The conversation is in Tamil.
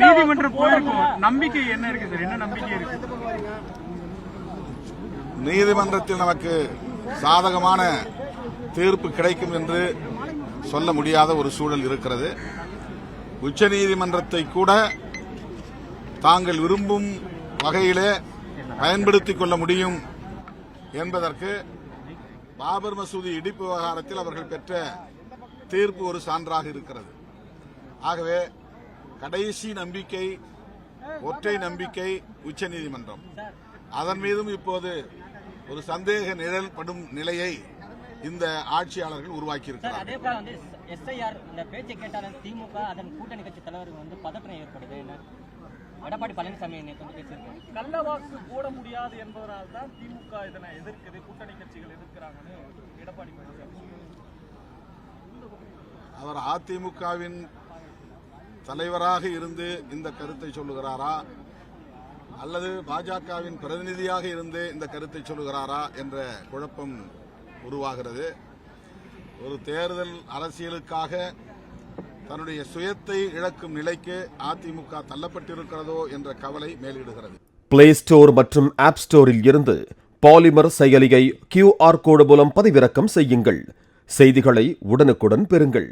நீதிமன்றம் போயிருக்கோம். நம்பிக்கை என்ன இருக்கு சார்? என்ன நம்பிக்கை இருக்கு? நீதிமன்றத்தில் நமக்கு சாதகமான தீர்ப்பு கிடைக்கும் என்று சொல்ல முடியாத ஒரு சூழல் இருக்கிறது. உச்சநீதிமன்றத்தை கூட தாங்கள் விரும்பும் வகையிலே பயன்படுத்திக் கொள்ள முடியும் என்பதற்கு பாபர் மசூதி இடிப்பு விவகாரத்தில் அவர்கள் பெற்ற தீர்ப்பு ஒரு சான்றாக இருக்கிறது. ஆகவே கடைசி நம்பிக்கை ஒற்றை நம்பிக்கை உச்சநீதிமன்றம். அதன் மீதும் இப்போது ஒரு சந்தேக நிழல் படும் நிலையை இந்த ஆட்சியாளர்கள் உருவாக்கி சார் இருக்கிறார்கள் அதே போல வந்து எஸ்ஐஆர் இந்த பேச்சை கேட்டாலும் திமுக அதன் கூட்டணி கட்சி தலைவருக்கு வந்து பதற்றம் ஏற்படுது. எடப்பாடி பழனிசாமி வந்து பேசியிருக்காரு. கள்ள வாக்கு போட முடியாது என்பதனால் தான் திமுக இதனை எதிர்க்குது கூட்டணி கட்சிகள் எதிர்க்கிறாங்கன்னு எடப்பாடி பழனிசாமி அவர் அதிமுகவின் தலைவராக இருந்து இந்த கருத்தை சொல்லுகிறாரா? அல்லது பாஜகவின் பிரதிநிதியாக இருந்து இந்த கருத்தை சொல்லுகிறாரா என்ற குழப்பம் உருவாகிறது. ஒரு தேர்தல் அரசியலுக்காக தன்னுடைய சுயத்தை இழக்கும் நிலைக்கு அதிமுக தள்ளப்பட்டிருக்கிறதோ என்ற கவலை மேலிடுகிறது. பிளே ஸ்டோர் மற்றும் ஆப் ஸ்டோரில் இருந்து பாலிமர் செயலியை கியூஆர் கோடு மூலம் பதிவிறக்கம் செய்யுங்கள். செய்திகளை உடனுக்குடன் பெறுங்கள்.